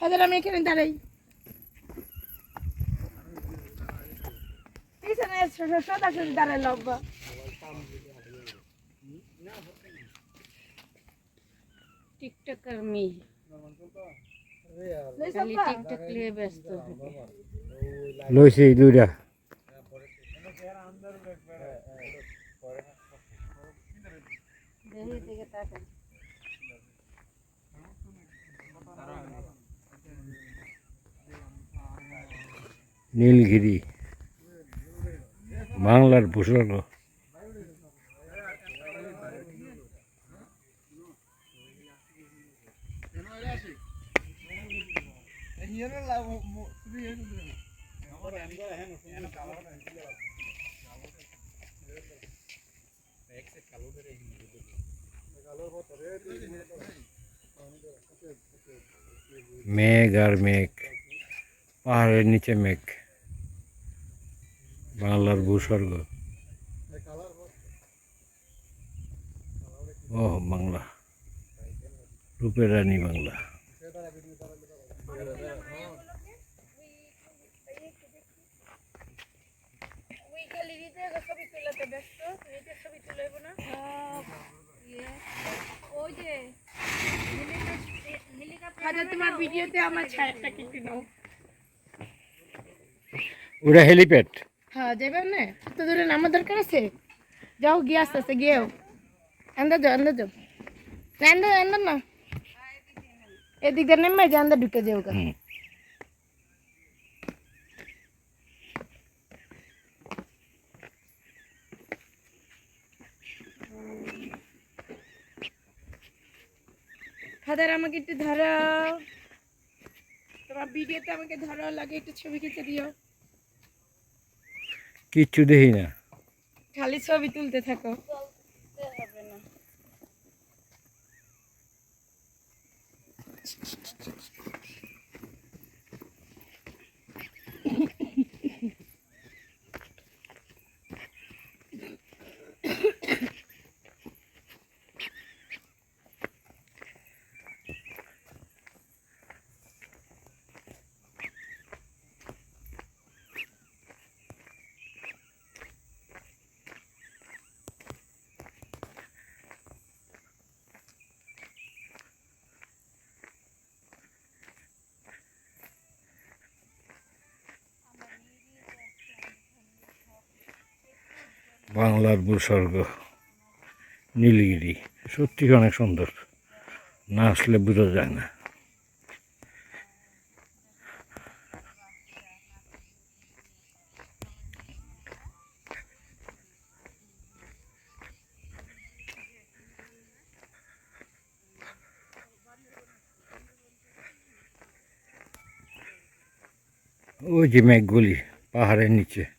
হাজার আমি এখানে দাঁড়াই। পিছনে সদাসরি দাঁড়াই লব্বা টিকটকার মেয়ে। খালি টিকটক নিয়ে ব্যস্ত থাকে দুইটা দেখি দিকে তাকান। নীলগিরি বাংলার ভূস্বর্গ মেঘ আর মেঘ পাহাড়ের নিচে মেঘ বাংলার ভূস্বর্গ। ও বাংলা। রূপের রানী বাংলা ওই খালি নিজের ছবি তোলাতে ব্যস্ত নিজের ছবি তুলেব না ইয়ে, ওই যে হাজার তোমার ভিডিওতে আমার ছায়াটা কেটে নাও। ওটা হেলিপ্যাড। হ্যাঁ যাবেন না? এত দূরে নামার দরকার আছে। যাও গিয়ে আস্তে আস্তে গিয়েও যাও যাও। না এদিক দিয়ে নেমে যে আন্দা ঢুকে যাও ফাদার আমাকে একটু ধরো তোমার ভিডিওতে আমাকে ধরো লাগে একটু ছবি খেতে দিও। কিচ্ছু দেখি না। খালি ছবি তুলতে থাকো। হবে না বাংলার ভূস্বর্গ, নীলগিরি। সত্যি অনেক সুন্দর। না আসলে বোঝা যায় না। ওই যে মেঘগুলি, পাহাড়ের নিচে।